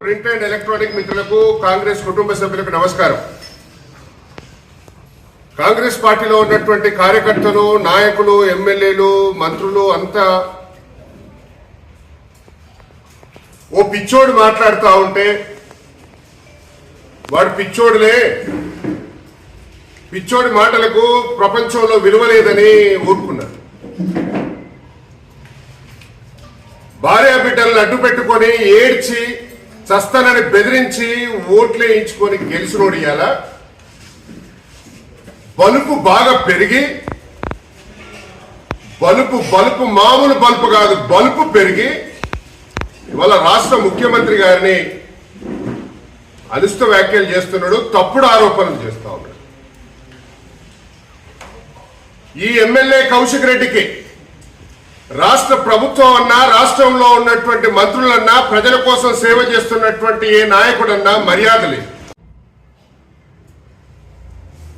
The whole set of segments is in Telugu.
ప్రింట్ అండ్ ఎలక్ట్రానిక్ మిత్రులకు కాంగ్రెస్ కుటుంబ సభ్యులకు నమస్కారం. కాంగ్రెస్ పార్టీలో ఉన్నటువంటి కార్యకర్తలు నాయకులు ఎమ్మెల్యేలు మంత్రులు అంతా ఓ పిచ్చోడు మాట్లాడుతూ ఉంటే వాడు పిచ్చోడులే. పిచ్చోడి మాటలకు ప్రపంచంలో విలువ లేదని ఊరుకున్నారు. భార్య బిడ్డలను అడ్డు పెట్టుకొని ఏడ్చి చస్తానని బెదిరించి ఓట్లు వేయించుకొని గెలిచినోడు ఇవాళ బలుపు బాగా పెరిగి బలుపు బలుపు మామూలు బలుపు కాదు బలుపు పెరిగి ఇవాళ రాష్ట్ర ముఖ్యమంత్రి గారిని అనిష్ట వ్యాఖ్యలు చేస్తున్నాడు తప్పుడు ఆరోపణలు చేస్తా ఉన్నాడు. ఈ ఎమ్మెల్యే కౌశిక్ రెడ్డికి రాష్ట్ర ప్రభుత్వం అన్నా రాష్ట్రంలో ఉన్నటువంటి మంత్రులన్నా ప్రజల కోసం సేవ చేస్తున్నటువంటి ఏ నాయకుడన్నా మర్యాద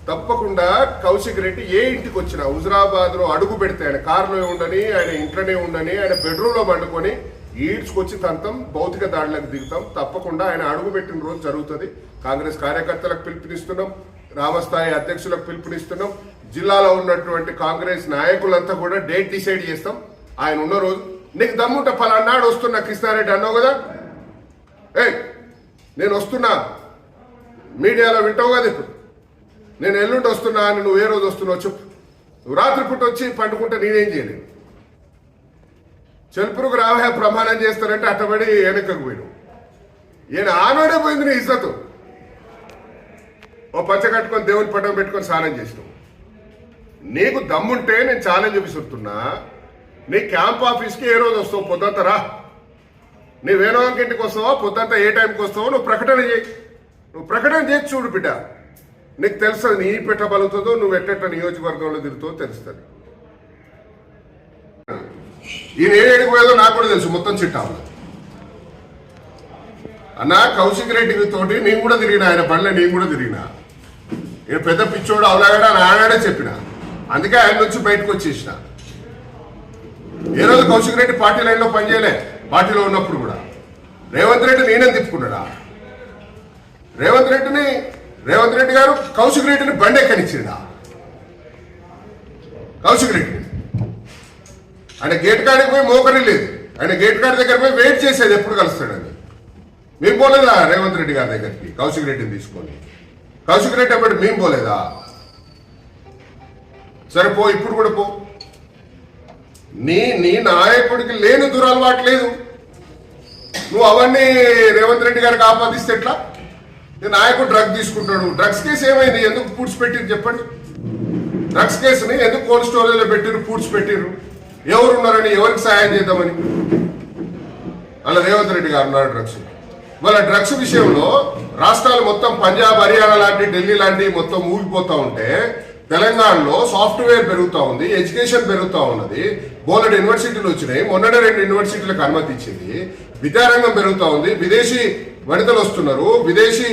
తప్పకుండా కౌశిక్ రెడ్డి ఏ ఇంటికి వచ్చినా హుజరాబాద్లో అడుగు పెడితే ఆయన కారులో ఉండని ఆయన ఇంట్లోనే ఉండని ఆయన బెడ్రూమ్లో పండుకొని ఈడ్చుకొచ్చి తంతం భౌతిక దాడులకు దిగుతాం. తప్పకుండా ఆయన అడుగు పెట్టిన రోజు జరుగుతుంది. కాంగ్రెస్ కార్యకర్తలకు పిలుపునిస్తున్నాం. రామస్థాయి అధ్యక్షులకు పిలుపునిస్తున్నాం. జిల్లాలో ఉన్నటువంటి కాంగ్రెస్ నాయకులంతా కూడా డేట్ డిసైడ్ చేస్తాం. ఆయన ఉన్న రోజు నీకు దమ్ముంటే పలానాడు వస్తున్నా కృష్ణారెడ్డి అన్నావు కదా? ఏ నేను వస్తున్నా. మీడియాలో వింటావు కదా ఇప్పుడు. నేను ఎల్లుండి వస్తున్నా అని నువ్వు ఏ రోజు వస్తున్నావు చెప్పు. నువ్వు రాత్రిపూట వచ్చి పండుకుంటే నేనేం చేయలేను. చెల్పురుకు రావే ప్రమాణం చేస్తానంటే అట్టబడి వెనకకు పోయిను ఈయన ఆనాడే పోయింది నీ ఇజ్జతు. ఓ పచ్చ కట్టుకొని దేవుని పట్టం పెట్టుకొని స్నానం చేసినావు. నీకు దమ్ముంటే నేను ఛాలెంజ్ విసురుతున్నా నీ క్యాంప్ ఆఫీస్కి ఏ రోజు వస్తావు? పొద్దంత రా. నీ వేణువంక ఇంటికి వస్తావా? పొద్దుత ఏ టైంకి వస్తావో? నువ్వు ప్రకటన చేయి. నువ్వు ప్రకటన చేసి చూడు బిడ్డ. నీకు తెలుస్తుంది నీ పెట్టబలుతుందో నువ్వు ఎట్టెట్ట నియోజకవర్గంలో తిరుగుతావో తెలుస్తుంది. ఈయన ఏ ఏడికి పోయేదో నాకు కూడా తెలుసు మొత్తం చిట్టాము అన్న కౌశిక్ రెడ్డి తోటి నేను కూడా తిరిగిన ఆయన బండ్లో నేను కూడా తిరిగినా. ఈయన పెద్ద పిచ్చోడు అవలాగడా అని చెప్పిన. అందుకే ఆయన నుంచి బయటకు వచ్చేసిన. ఏ రోజు కౌశిక్ రెడ్డి పార్టీ లైన్లో పనిచేయలే? పార్టీలో ఉన్నప్పుడు కూడా. రేవంత్ రెడ్డి నేనే తిప్పుకున్నాడా? రేవంత్ రెడ్డిని రేవంత్ రెడ్డి గారు కౌశిక్ రెడ్డిని బండెక్కనిచ్చిండా కౌశిక్ రెడ్డి. ఆయన గేట్ కాడికి పోయి మోకరి లేదు ఆయన గేట్ కాడి దగ్గర పోయి వెయిట్ చేసేది ఎప్పుడు కలుస్తాడని. మేము పోలేదా రేవంత్ రెడ్డి గారి దగ్గరికి? కౌశిక్ రెడ్డిని తీసుకొని. కౌశిక్ రెడ్డి అప్పుడు మేము పోలేదా? సరే పో ఇప్పుడు కూడా పో. నీ నీ నాయకుడికి లేని దురలవాటు లేదు. నువ్వు అవన్నీ రేవంత్ రెడ్డి గారికి ఆపాదిస్తే ఎట్లా? నీ నాయకుడు డ్రగ్ తీసుకుంటాడు. డ్రగ్స్ కేసు ఏమైంది? ఎందుకు పూడ్చి పెట్టిరు చెప్పండి. డ్రగ్స్ కేసుని ఎందుకు కోల్డ్ స్టోరేజ్లో పెట్టిరు పూడ్చి పెట్టిరు ఎవరు ఉన్నారని ఎవరికి సహాయం చేద్దామని? అలా రేవంత్ రెడ్డి గారు ఉన్నారు డ్రగ్స్. వాళ్ళ డ్రగ్స్ విషయంలో రాష్ట్రాలు మొత్తం పంజాబ్ హర్యానా లాంటి ఢిల్లీ లాంటి మొత్తం ఊగిపోతూ ఉంటే తెలంగాణలో సాఫ్ట్వేర్ పెరుగుతూ ఉంది ఎడ్యుకేషన్ పెరుగుతూ ఉన్నది బోలెడు యూనివర్సిటీలు వచ్చినాయి. మొన్ననే రెండు యూనివర్సిటీలకు అనుమతి ఇచ్చింది. విద్యారంగం పెరుగుతూ ఉంది. విదేశీ వనితలు వస్తున్నారు. విదేశీ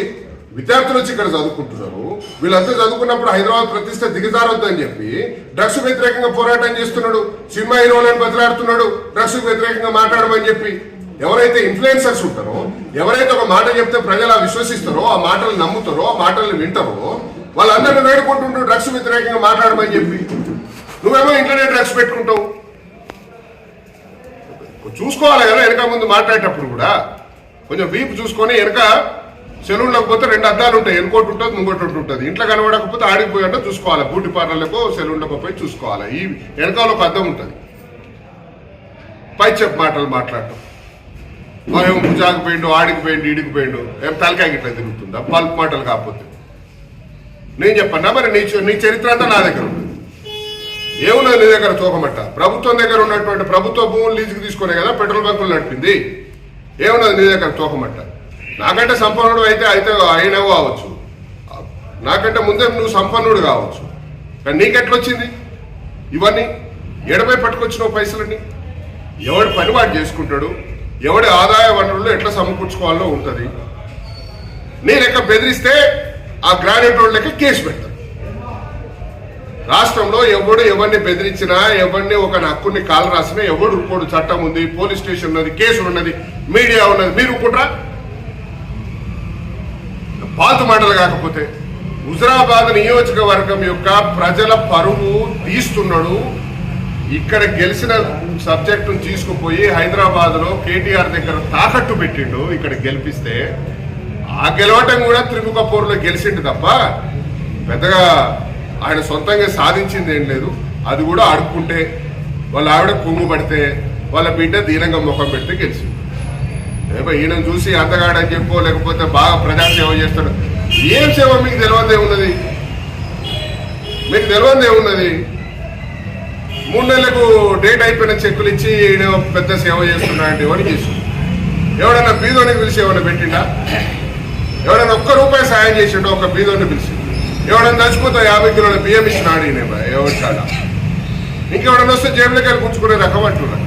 విద్యార్థులు వచ్చి ఇక్కడ చదువుకుంటున్నారు. వీళ్ళంతా చదువుకున్నప్పుడు హైదరాబాద్ ప్రతిష్ట దిగజారొద్దు అని చెప్పి డ్రగ్స్ వ్యతిరేకంగా పోరాటం చేస్తున్నాడు. సినిమా హీరోలను బదిలాడుతున్నాడు డ్రగ్స్ వ్యతిరేకంగా మాట్లాడమని చెప్పి ఎవరైతే ఇన్ఫ్లుయెన్సర్స్ ఉంటారో ఎవరైతే ఒక మాట చెప్తే ప్రజలు ఆ విశ్వసిస్తారో ఆ మాటలు నమ్ముతారో ఆ మాటలు వింటారో వాళ్ళందరూ వేడుకుంటుంటారు డ్రగ్స్ వ్యతిరేకంగా మాట్లాడమని చెప్పి. నువ్వేమో ఇంట్లోనే డ్రగ్స్ పెట్టుకుంటావు. చూసుకోవాలి కదా వెనక ముందు మాట్లాడేటప్పుడు కూడా. కొంచెం వీపు చూసుకొని వెనక సెలూన్లోకి పోతే రెండు అద్దాలు ఉంటాయి. ఎనుకోటి ఉంటుంది ముంగోటి ఉంటుంది. ఇంట్లో కనబడకపోతే ఆడికి పోయి అంటే చూసుకోవాలి బ్యూటీ పార్లర్లకు సెలూన్లకు పోయి చూసుకోవాలి. ఈ వెనకాల ఒక అద్దం ఉంటుంది. పై చెప్పు మాటలు మాట్లాడటం. ఏమో భుజాకు పోయిండు ఆడికి పోయిండు ఈడికి పోయిండు ఏం తలకాయ గిట్లా తిరుగుతుందా. పల్పు మాటలు కాకపోతే. నేను చెప్పన్నా మరి నీ నీ చరిత్ర అంతా నా దగ్గర ఉంది ఏమున్నా నీ దగ్గర తూకమట్ట? ప్రభుత్వం దగ్గర ఉన్నటువంటి ప్రభుత్వ భూములు లీజుకి తీసుకునే కదా పెట్రోల్ బంకులు నడిపింది. ఏమున్నది నీ దగ్గర తూకమట్ట? నాకంటే సంపన్నుడు అయితే అయితే అయినవు కావచ్చు. నాకంటే ముందే నువ్వు సంపన్నుడు కావచ్చు. కానీ నీకెట్లొచ్చింది? ఇవన్నీ? ఎడపై పట్టుకొచ్చిన పైసలన్నీ? ఎవడి పనివాడు చేసుకుంటాడు? ఎవడి ఆదాయ వనరులు ఎట్లా సమకూర్చుకోవాలో ఉంటుంది? నేను ఎక్క బెదిరిస్తే ఆ గ్రాడ్యుయేట్ రోడ్ లెక్క కేసు పెడతాను రాష్ట్రంలో ఎవడు ఎవరిని బెదిరించినా ఎవరిని ఒక హక్కుని కాలు రాసినా ఎవడు రుకోడు చట్టం ఉంది పోలీస్ స్టేషన్ ఉన్నది కేసులు ఉన్నది మీడియా ఉన్నది. మీరు రుక్కుంటారా? పాత మాటలు కాకపోతే హుజరాబాద్ నియోజకవర్గం యొక్క ప్రజల పరువు తీస్తున్నాడు. ఇక్కడ గెలిచిన సబ్జెక్టును తీసుకుపోయి హైదరాబాద్లో కేటీఆర్ దగ్గర తాకట్టు పెట్టిండు. ఇక్కడ గెలిపిస్తే ఆ గెలవటం కూడా త్రిముఖపూర్లో గెలిచిండు తప్ప పెద్దగా ఆయన సొంతంగా సాధించింది ఏం లేదు. అది కూడా ఆడుకుంటే వాళ్ళ ఆవిడ కుమ్ము పడితే వాళ్ళ బిడ్డ దీనంగా ముఖం పెడితే గెలిచింది. రేపు ఈయన చూసి అంతగాడని చెప్పో లేకపోతే బాగా ప్రజాసేవ చేస్తాడు. ఏం సేవ మీకు తెలియదే ఉన్నది? మీకు తెలియదే ఉన్నది? మూడు నెలలకు డేట్ అయిపోయిన చెక్కులు ఇచ్చి ఈయన పెద్ద సేవ చేస్తున్నా అంటే ఎవరు చేస్తుంది ఎవడన్నా బీదోని పిలిచి ఏమైనా పెట్టిండా? ఎవడన్నా ఒక్క రూపాయి సాయం చేసిండో ఒక బీదోని పిలిచి ఎవడన్నా నచ్చిపోతే యాభై కిలోల బియ్యం ఇచ్చినాడు ఈయన ఎవరి కాడ ఇంకెవడన్నా వస్తే జేబులకి వెళ్ళి పుచ్చుకునే రకం అంటున్నా